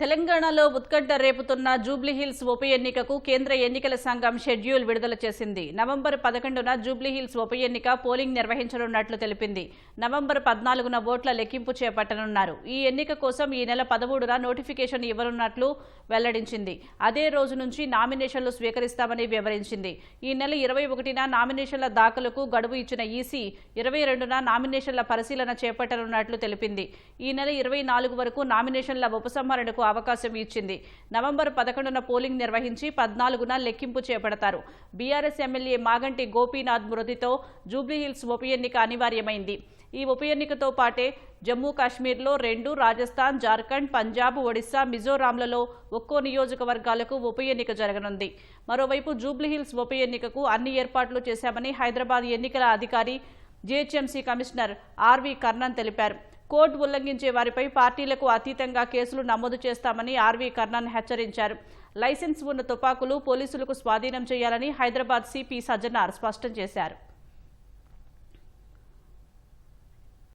తెలంగాణలో ఉత్కంఠ రేపుతున్న జూబ్లీహిల్స్ ఉప ఎన్నికకు కేంద్ర ఎన్నికల సంఘం షెడ్యూల్ విడుదల చేసింది. నవంబర్ పదకొండున జూబ్లీహిల్స్ ఉప ఎన్నిక పోలింగ్ నిర్వహించనున్నట్లు తెలిపింది. నవంబర్ పద్నాలుగున ఓట్ల లెక్కింపు చేపట్టనున్నారు. ఈ ఎన్నిక కోసం ఈ నెల పదమూడున నోటిఫికేషన్ ఇవ్వనున్నట్లు వెల్లడించింది. అదే రోజు నుంచి నామినేషన్లు స్వీకరిస్తామని వివరించింది. ఈ నెల ఇరవై ఒకటిన నామినేషన్ల దాఖలకు గడువు ఇచ్చిన ఈసీ ఇరవై రెండున నామినేషన్ల పరిశీలన చేపట్టనున్నట్లు తెలిపింది. ఈ నెల ఇరవై నాలుగు వరకు నామినేషన్ల ఉపసంహరణకు అవకాశం ఇచ్చింది. నవంబర్ పదకొండున పోలింగ్ నిర్వహించి పద్నాలుగున లెక్కింపు చేపడతారు. బీఆర్ఎస్ ఎమ్మెల్యే మాగంటి గోపీనాథ్ మృతితో జూబ్లీహిల్స్ ఉప ఎన్నిక అనివార్యమైంది. ఈ ఉప ఎన్నికతో పాటే జమ్మూ కాశ్మీర్లో రెండు రాజస్థాన్ జార్ఖండ్ పంజాబ్ ఒడిశా మిజోరాంలలో ఒక్కో నియోజకవర్గాలకు ఉప ఎన్నిక జరగనుంది. మరోవైపు జూబ్లీహిల్స్ ఉప ఎన్నికకు అన్ని ఏర్పాట్లు చేశామని హైదరాబాద్ ఎన్నికల అధికారి జీహెచ్ఎంసీ కమిషనర్ ఆర్వి కర్ణన్ తెలిపారు. కోడ్ ఉల్లంఘించే వారిపై పార్టీలకు అతీతంగా కేసులు నమోదు చేస్తామని ఆర్వీ కర్ణన్ హెచ్చరించారు. లైసెన్స్ ఉన్న తుపాకులు పోలీసులకు స్వాధీనం చేయాలని హైదరాబాద్ సిపి సజ్జనార్ స్పష్టం చేశారు.